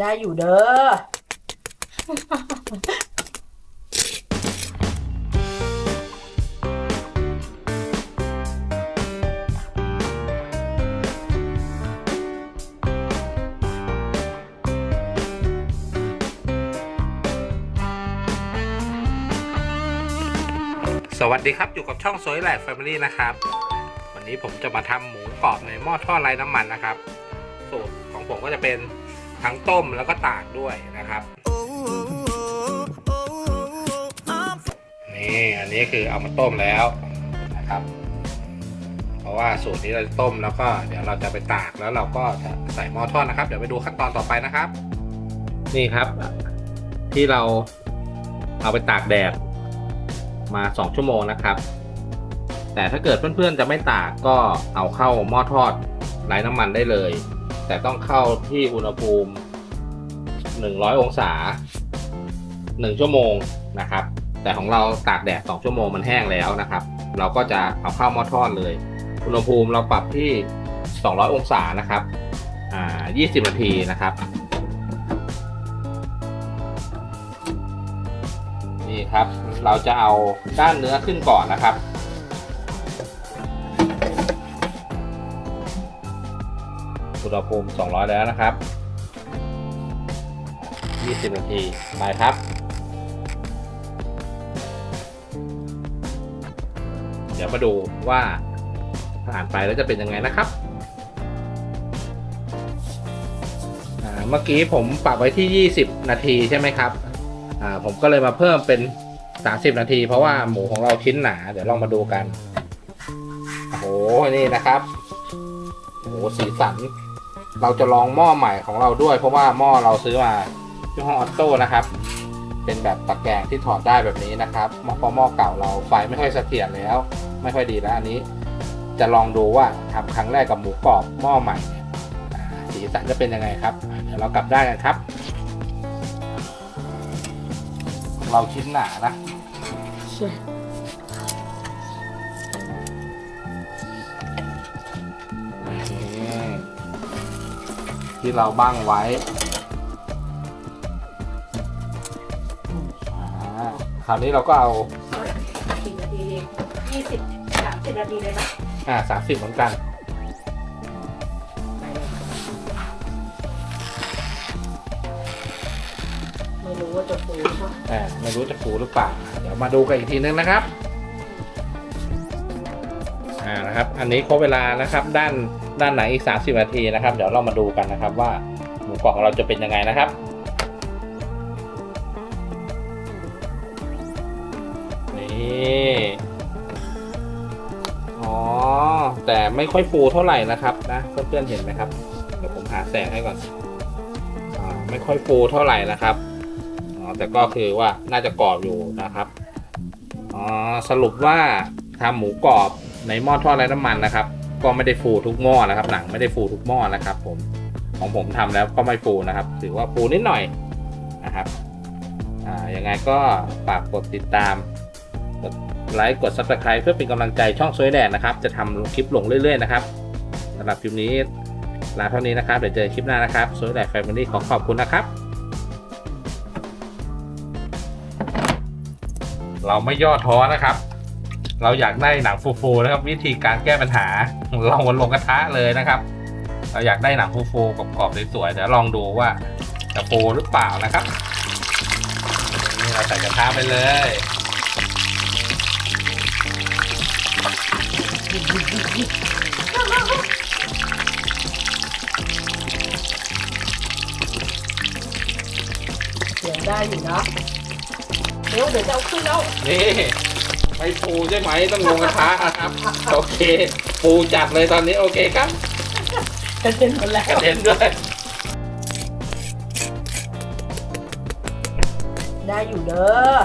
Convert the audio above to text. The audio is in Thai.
ได้อยู่เด้อสวัสดีครับ อยู่กับช่องสวยแหลกแฟมิลี่นะครับ วันนี้ผมจะมาทำหมูกรอบในหม้อทอดไร้น้ำมันนะครับ สูตรของผมก็จะเป็น ทั้งต้มแล้วก็ตากด้วยนะครับนี่อันนี้คือเอามาต้มแล้วนะครับ เพราะว่าสูตรนี้เราจะต้มแล้วก็เดี๋ยวเราจะไปตากแล้วเราก็จะใส่หม้อทอดนะครับ เดี๋ยวไปดูขั้นตอนต่อไปนะครับ นี่ครับ ที่เราเอาไปตากแดดมา 2 ชั่วโมงนะครับ แต่ถ้าเกิดเพื่อนๆจะไม่ตากก็เอาเข้าหม้อทอดไร้น้ำมันได้เลย แต่ต้องเข้าที่อุณหภูมิ 100 องศา 1 ชั่วโมงนะครับ แต่ของเราตากแดด 2 ชั่วโมงมันแห้งแล้วนะครับ เราก็จะเอาเข้าหม้อทอดเลย อุณหภูมิเราปรับที่ 200 องศานะครับ อ่า 20 นาทีนะครับ นี่ครับ เราจะเอาด้านเนื้อขึ้นก่อนนะครับ ณหภูมิ 200 แล้วนะครับ 20 นาที ไปครับ เดี๋ยวมาดูว่าผ่านไปแล้วจะเป็นยังไงนะครับ เมื่อกี้ผมปรับไว้ที่ 20 นาทีใช่ไหมครับ ผมก็เลยมาเพิ่มเป็น 30 นาที เพราะว่าหมูของเราชิ้นหนา เดี๋ยวลองมาดูกัน โอ้โห นี่นะครับโอ้โหสีสัน เราจะลองหม้อใหม่ของเราด้วย เพราะว่าหม้อเราซื้อมายี่ห้อออโต้นะครับ เป็นแบบตะแกรงที่ถอดได้แบบนี้นะครับหม้อเพราะหม้อเก่าเราไฟไม่ค่อยเสถียรแล้ว ไม่ค่อยดีแล้วอันนี้ จะลองดูว่าทำครั้งแรกกับหมูกรอบหม้อใหม่สีสันจะเป็นยังไงครับเดี๋ยวเรากลับได้กันครับ เราชิ้นหนานะ ที่เราบ้างไว้อ่าคราวนี้เราก็เอากี่นาทียี่สิบสามสิบนาทีเลยไหมอ่าสามสิบเหมือนกันไม่รู้ว่าจะฟูใช่ไหมอ่าไม่รู้จะฟูหรือเปล่า เดี๋ยวมาดูกันอีกทีนึงนะครับ อ่านะครับ อันนี้ครบเวลานะครับ ด้านด้านไหนอีก 30 นาทีนะครับ เดี๋ยวเรามาดูกันนะครับว่าหมูกรอบของเราจะเป็นยังไงนะครับนี่อ๋อ แต่ไม่ค่อยฟูเท่าไหร่นะครับนะเพื่อนๆเห็นไหมครับเดี๋ยวผมหาแสงให้ก่อนอ่าไม่ค่อยฟูเท่าไหร่นะครับอ๋อแต่ก็คือว่าน่าจะกรอบอยู่นะครับอ๋อสรุปว่าทำหมูกรอบ ในหม้อทอดไร้น้ำมันนะครับ ก็ไม่ได้ฟูทุกหม้อนะครับ หนังไม่ได้ฟูทุกหม้อนะครับ ผมของผมทำแล้วก็ไม่ฟูนะครับ ถือว่าฟูนิดหน่อยนะครับอ่ายังไงก็ฝากกดติดตามกดไลค์กด subscribe เพื่อเป็นกำลังใจช่องสวยแดดนะครับ จะทำคลิปลงเรื่อย ๆ นะครับสำหรับคลิปนี้ลาเท่านี้นะครับ เดี๋ยวเจอคลิปหน้านะครับสวยแดดแฟมิลี่ขอขอบคุณนะครับ เราไม่ย่อท้อนะครับ เราอยากได้หนังฟูๆนะครับ วิธีการแก้ปัญหาเราลงกระทะเลยนะครับ เราอยากได้หนังฟูๆกรอบๆสวยๆเดี๋ยวลองดูว่าจะฟูหรือเปล่านะครับนี่เราใส่กระทะไปเลยเสียงได้อยู่นะเดี๋ยวเดี๋ยวจะเอาขึ้นแล้วนี่ ไม่ฟูใช่ไหมต้องลงกระทะนะครับ โอเคฟูจัดเลยตอนนี้โอเคครับกระเด็นหมดแล้กระวเด็นด้วย ได้อยู่เด้อ